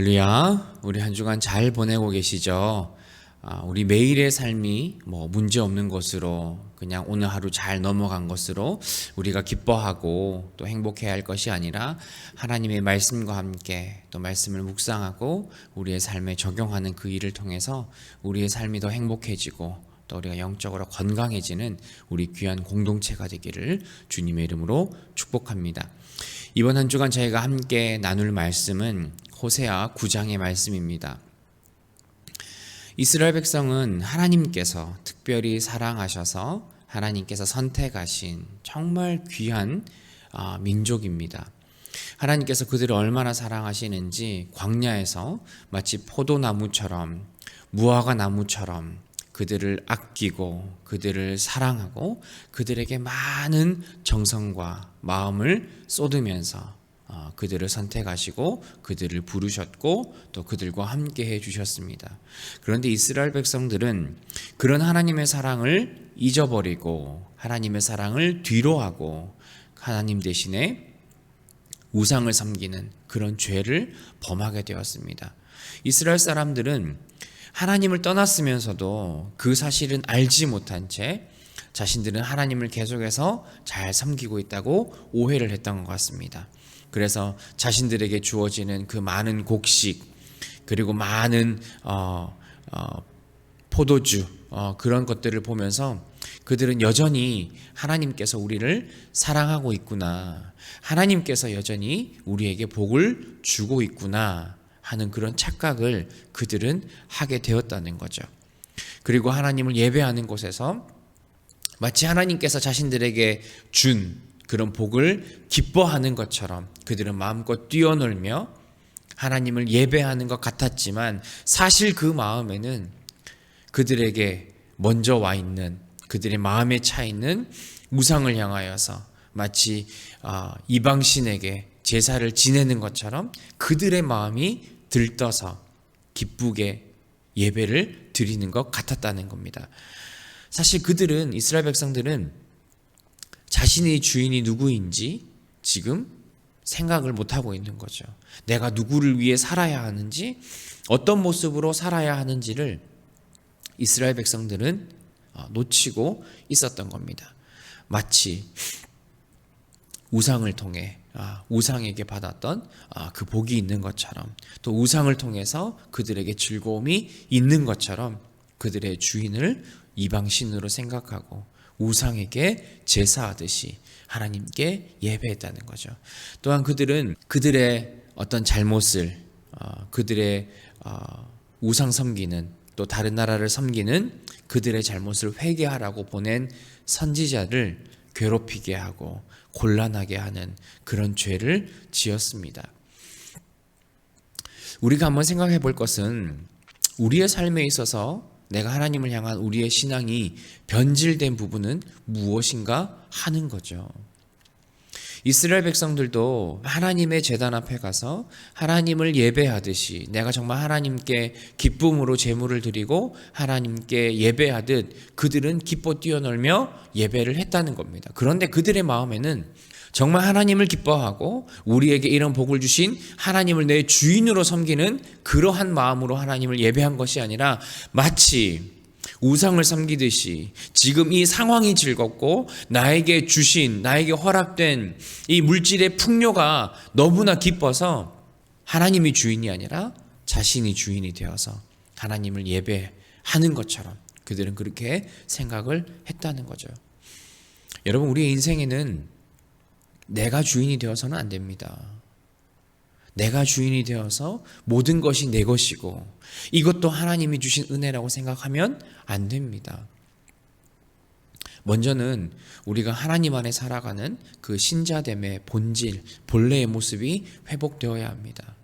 할렐루야. 우리 한 주간 잘 보내고 계시죠? 아, 우리 매일의 삶이 뭐 문제 없는 것으로 그냥 오늘 하루 잘 넘어간 것으로 우리가 기뻐하고 또 행복해야 할 것이 아니라 하나님의 말씀과 함께 또 말씀을 묵상하고 우리의 삶에 적용하는 그 일을 통해서 우리의 삶이 더 행복해지고 또 우리가 영적으로 건강해지는 우리 귀한 공동체가 되기를 주님의 이름으로 축복합니다. 이번 한 주간 저희가 함께 나눌 말씀은 호세아 9장의 말씀입니다. 이스라엘 백성은 하나님께서 특별히 사랑하셔서 하나님께서 선택하신 정말 귀한 아, 민족입니다. 하나님께서 그들을 얼마나 사랑하시는지 광야에서 마치 포도나무처럼 무화과 나무처럼 그들을 아끼고 그들을 사랑하고 그들에게 많은 정성과 마음을 쏟으면서 어, 그들을 선택하시고 그들을 부르셨고 또 그들과 함께 해 주셨습니다. 그런데 이스라엘 백성들은 그런 하나님의 사랑을 잊어버리고 하나님의 사랑을 뒤로하고 하나님 대신에 우상을 섬기는 그런 죄를 범하게 되었습니다. 이스라엘 사람들은 하나님을 떠났으면서도 그 사실은 알지 못한 채 자신들은 하나님을 계속해서 잘 섬기고 있다고 오해를 했던 것 같습니다. 그래서 자신들에게 주어지는 그 많은 곡식 그리고 많은 어, 어, 포도주 어, 그런 것들을 보면서 그들은 여전히 하나님께서 우리를 사랑하고 있구나. 하나님께서 여전히 우리에게 복을 주고 있구나 하는 그런 착각을 그들은 하게 되었다는 거죠. 그리고 하나님을 예배하는 곳에서 마치 하나님께서 자신들에게 준 그런 복을 기뻐하는 것처럼 그들은 마음껏 뛰어놀며 하나님을 예배하는 것 같았지만 사실 그 마음에는 그들에게 먼저 와 있는 그들의 마음에 차 있는 우상을 향하여서 마치 아, 이방신에게 제사를 지내는 것처럼 그들의 마음이 들떠서 기쁘게 예배를 드리는 것 같았다는 겁니다. 사실 그들은 이스라엘 백성들은 자신의 주인이 누구인지 지금 생각을 못 하고 있는 거죠. 내가 누구를 위해 살아야 하는지 어떤 모습으로 살아야 하는지를 이스라엘 백성들은 어, 놓치고 있었던 겁니다. 마치 우상을 통해 아, 우상에게 받았던 아, 그 복이 있는 것처럼 또 우상을 통해서 그들에게 즐거움이 있는 것처럼 그들의 주인을 이방신으로 생각하고 우상에게 제사하듯이 하나님께 예배했다는 거죠. 또한 그들은 그들의 어떤 잘못을 어, 그들의 어, 우상 섬기는 또 다른 나라를 섬기는 그들의 잘못을 회개하라고 보낸 선지자를 괴롭히게 하고 곤란하게 하는 그런 죄를 지었습니다. 우리가 한번 생각해 볼 것은 우리의 삶에 있어서 내가 하나님을 향한 우리의 신앙이 변질된 부분은 무엇인가 하는 거죠. 이스라엘 백성들도 하나님의 재단 앞에 가서 하나님을 예배하듯이 내가 정말 하나님께 기쁨으로 제물을 드리고 하나님께 예배하듯 그들은 기뻐 뛰어놀며 예배를 했다는 겁니다. 그런데 그들의 마음에는 정말 하나님을 기뻐하고 우리에게 이런 복을 주신 하나님을 내 주인으로 섬기는 그러한 마음으로 하나님을 예배한 것이 아니라 마치 우상을 섬기듯이 지금 이 상황이 즐겁고 나에게 주신 나에게 허락된 이 물질의 풍요가 너무나 기뻐서 하나님이 주인이 아니라 자신이 주인이 되어서 하나님을 예배하는 것처럼 그들은 그렇게 생각을 했다는 거죠. 여러분 우리의 인생에는 내가 주인이 되어서는 안 됩니다. 내가 주인이 되어서 모든 것이 내 것이고 이것도 하나님이 주신 은혜라고 생각하면 안 됩니다. 먼저는 우리가 하나님 안에 살아가는 그 신자됨의 본질, 본래의 모습이 회복되어야 합니다.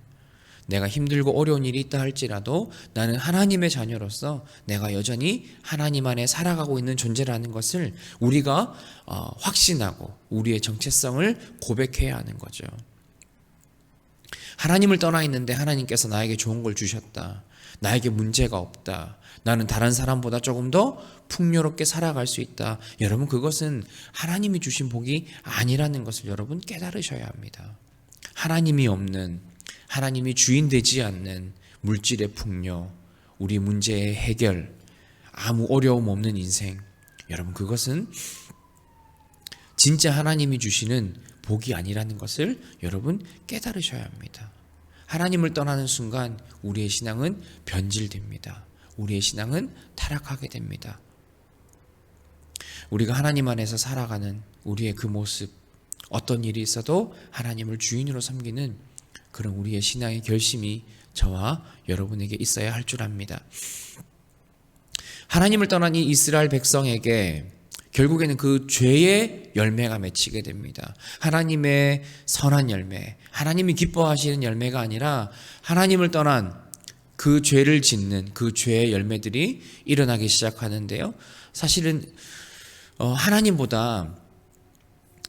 내가 힘들고 어려운 일이 있다 할지라도 나는 하나님의 자녀로서 내가 여전히 하나님 안에 살아가고 있는 존재라는 것을 우리가 어, 확신하고 우리의 정체성을 고백해야 하는 거죠. 하나님을 떠나 있는데 하나님께서 나에게 좋은 걸 주셨다. 나에게 문제가 없다. 나는 다른 사람보다 조금 더 풍요롭게 살아갈 수 있다. 여러분, 그것은 하나님이 주신 복이 아니라는 것을 여러분 깨달으셔야 합니다. 하나님이 없는 하나님이 주인 되지 않는 물질의 풍요, 우리 문제의 해결, 아무 어려움 없는 인생. 여러분, 그것은 진짜 하나님이 주시는 복이 아니라는 것을 여러분 깨달으셔야 합니다. 하나님을 떠나는 순간 우리의 신앙은 변질됩니다. 우리의 신앙은 타락하게 됩니다. 우리가 하나님 안에서 살아가는 우리의 그 모습, 어떤 일이 있어도 하나님을 주인으로 섬기는 그런 우리의 신앙의 결심이 저와 여러분에게 있어야 할 줄 압니다. 하나님을 떠난 이 이스라엘 백성에게 결국에는 그 죄의 열매가 맺히게 됩니다. 하나님의 선한 열매, 하나님이 기뻐하시는 열매가 아니라 하나님을 떠난 그 죄를 짓는 그 죄의 열매들이 일어나기 시작하는데요. 사실은 어, 하나님보다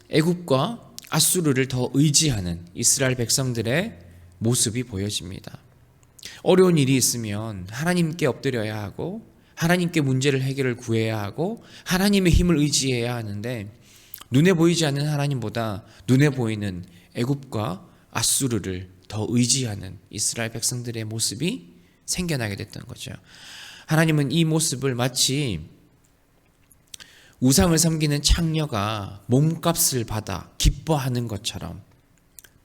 애굽과 아수르를 더 의지하는 이스라엘 백성들의 모습이 보여집니다. 어려운 일이 있으면 하나님께 엎드려야 하고 하나님께 문제를 해결을 구해야 하고 하나님의 힘을 의지해야 하는데 눈에 보이지 않는 하나님보다 눈에 보이는 애굽과 아수르를 더 의지하는 이스라엘 백성들의 모습이 생겨나게 됐던 거죠. 하나님은 이 모습을 마치 우상을 섬기는 창녀가 몸값을 받아 기뻐하는 것처럼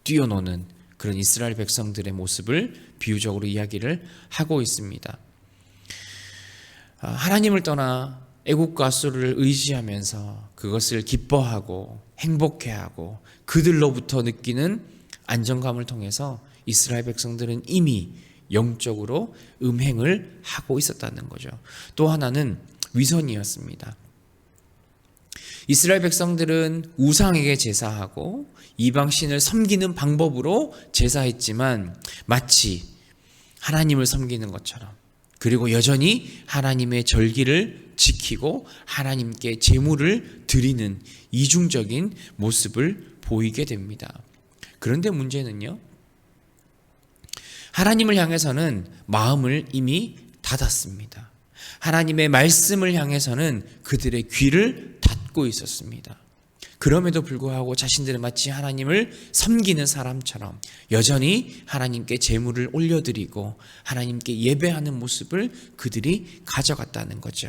뛰어노는 그런 이스라엘 백성들의 모습을 비유적으로 이야기를 하고 있습니다. 아, 하나님을 떠나 애국과 수를 의지하면서 그것을 기뻐하고 행복해하고 그들로부터 느끼는 안정감을 통해서 이스라엘 백성들은 이미 영적으로 음행을 하고 있었다는 거죠. 또 하나는 위선이었습니다. 이스라엘 백성들은 우상에게 제사하고 이방신을 섬기는 방법으로 제사했지만 마치 하나님을 섬기는 것처럼 그리고 여전히 하나님의 절기를 지키고 하나님께 제물을 드리는 이중적인 모습을 보이게 됩니다. 그런데 문제는요. 하나님을 향해서는 마음을 이미 닫았습니다. 하나님의 말씀을 향해서는 그들의 귀를 닫고 있었습니다. 그럼에도 불구하고 자신들은 마치 하나님을 섬기는 사람처럼 여전히 하나님께 제물을 올려드리고 하나님께 예배하는 모습을 그들이 가져갔다는 거죠.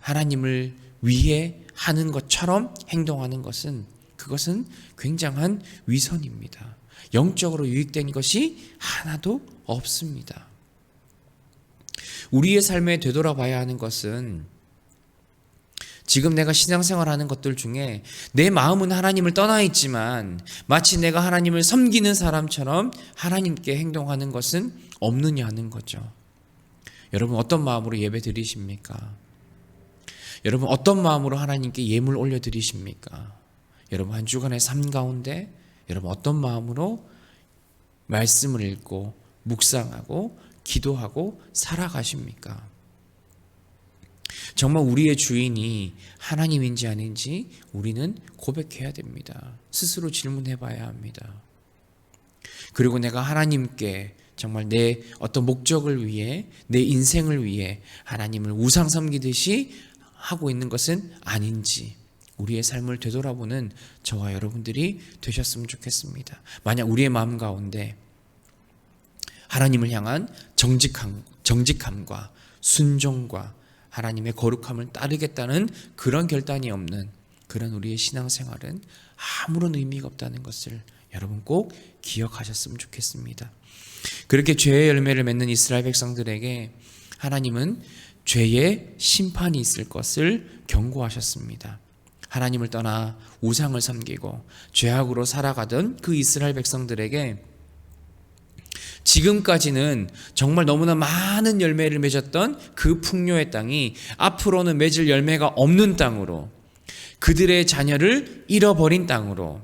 하나님을 위해 하는 것처럼 행동하는 것은 그것은 굉장한 위선입니다. 영적으로 유익된 것이 하나도 없습니다. 우리의 삶에 되돌아봐야 하는 것은 지금 내가 신앙생활하는 것들 중에 내 마음은 하나님을 떠나 있지만 마치 내가 하나님을 섬기는 사람처럼 하나님께 행동하는 것은 없느냐 하는 거죠. 여러분 어떤 마음으로 예배 드리십니까? 여러분 어떤 마음으로 하나님께 예물 올려 드리십니까? 여러분 한 주간의 삶 가운데 여러분 어떤 마음으로 말씀을 읽고 묵상하고 기도하고 살아가십니까? 정말 우리의 주인이 하나님인지 아닌지 우리는 고백해야 됩니다. 스스로 질문해 봐야 합니다. 그리고 내가 하나님께 정말 내 어떤 목적을 위해 내 인생을 위해 하나님을 우상 섬기듯이 하고 있는 것은 아닌지 우리의 삶을 되돌아보는 저와 여러분들이 되셨으면 좋겠습니다. 만약 우리의 마음 가운데 하나님을 향한 정직함, 정직함과 순종과 하나님의 거룩함을 따르겠다는 그런 결단이 없는 그런 우리의 신앙생활은 아무런 의미가 없다는 것을 여러분 꼭 기억하셨으면 좋겠습니다. 그렇게 죄의 열매를 맺는 이스라엘 백성들에게 하나님은 죄의 심판이 있을 것을 경고하셨습니다. 하나님을 떠나 우상을 섬기고 죄악으로 살아가던 그 이스라엘 백성들에게 지금까지는 정말 너무나 많은 열매를 맺었던 그 풍요의 땅이 앞으로는 맺을 열매가 없는 땅으로 그들의 자녀를 잃어버린 땅으로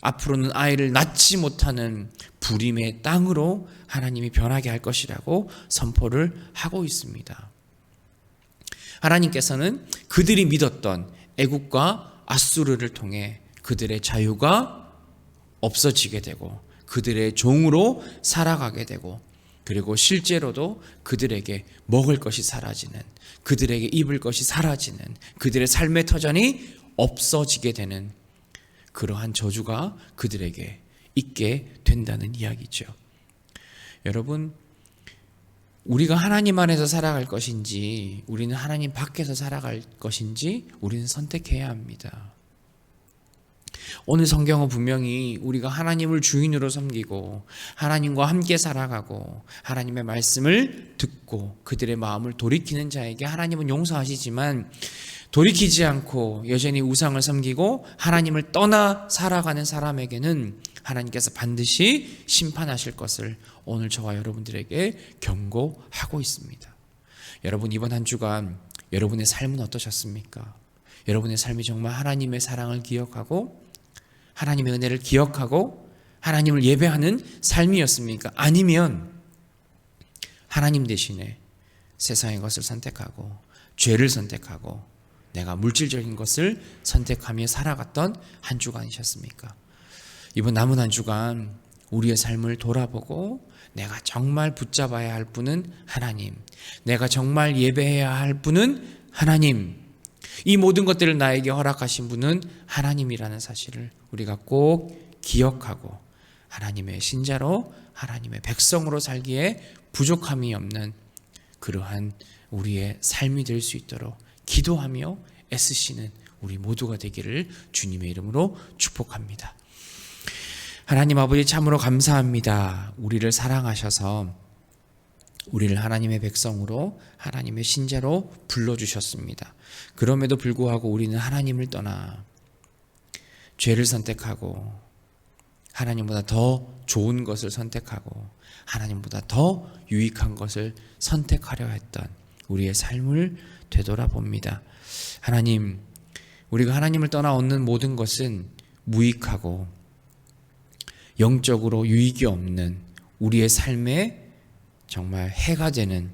앞으로는 아이를 낳지 못하는 불임의 땅으로 하나님이 변하게 할 것이라고 선포를 하고 있습니다. 하나님께서는 그들이 믿었던 애국과 아수르를 통해 그들의 자유가 없어지게 되고 그들의 종으로 살아가게 되고 그리고 실제로도 그들에게 먹을 것이 사라지는 그들에게 입을 것이 사라지는 그들의 삶의 터전이 없어지게 되는 그러한 저주가 그들에게 있게 된다는 이야기죠. 여러분 우리가 하나님 안에서 살아갈 것인지 우리는 하나님 밖에서 살아갈 것인지 우리는 선택해야 합니다. 오늘 성경은 분명히 우리가 하나님을 주인으로 섬기고 하나님과 함께 살아가고 하나님의 말씀을 듣고 그들의 마음을 돌이키는 자에게 하나님은 용서하시지만 돌이키지 않고 여전히 우상을 섬기고 하나님을 떠나 살아가는 사람에게는 하나님께서 반드시 심판하실 것을 오늘 저와 여러분들에게 경고하고 있습니다. 여러분 이번 한 주간 여러분의 삶은 어떠셨습니까? 여러분의 삶이 정말 하나님의 사랑을 기억하고 하나님의 은혜를 기억하고 하나님을 예배하는 삶이었습니까? 아니면 하나님 대신에 세상의 것을 선택하고 죄를 선택하고 내가 물질적인 것을 선택하며 살아갔던 한 주간이셨습니까? 이번 남은 한 주간 우리의 삶을 돌아보고 내가 정말 붙잡아야 할 분은 하나님, 내가 정말 예배해야 할 분은 하나님, 이 모든 것들을 나에게 허락하신 분은 하나님이라는 사실을 우리가 꼭 기억하고 하나님의 신자로 하나님의 백성으로 살기에 부족함이 없는 그러한 우리의 삶이 될 수 있도록 기도하며 애쓰시는 우리 모두가 되기를 주님의 이름으로 축복합니다. 하나님 아버지 참으로 감사합니다. 우리를 사랑하셔서 우리를 하나님의 백성으로 하나님의 신자로 불러주셨습니다. 그럼에도 불구하고 우리는 하나님을 떠나 죄를 선택하고 하나님보다 더 좋은 것을 선택하고 하나님보다 더 유익한 것을 선택하려 했던 우리의 삶을 되돌아봅니다. 하나님, 우리가 하나님을 떠나 얻는 모든 것은 무익하고 영적으로 유익이 없는 우리의 삶에 정말 해가 되는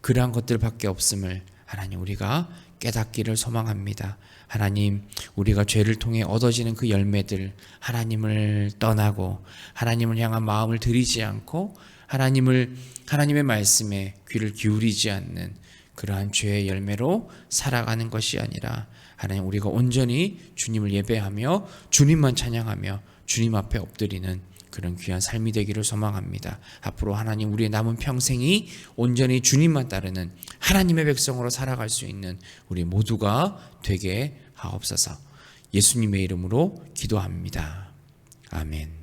그러한 것들밖에 없음을 하나님 우리가 깨닫기를 소망합니다. 하나님, 우리가 죄를 통해 얻어지는 그 열매들, 하나님을 떠나고, 하나님을 향한 마음을 들이지 않고, 하나님을, 하나님의 말씀에 귀를 기울이지 않는 그러한 죄의 열매로 살아가는 것이 아니라, 하나님, 우리가 온전히 주님을 예배하며, 주님만 찬양하며, 주님 앞에 엎드리는 그런 귀한 삶이 되기를 소망합니다. 앞으로 하나님 우리의 남은 평생이 온전히 주님만 따르는 하나님의 백성으로 살아갈 수 있는 우리 모두가 되게 하옵소서. 예수님의 이름으로 기도합니다. 아멘.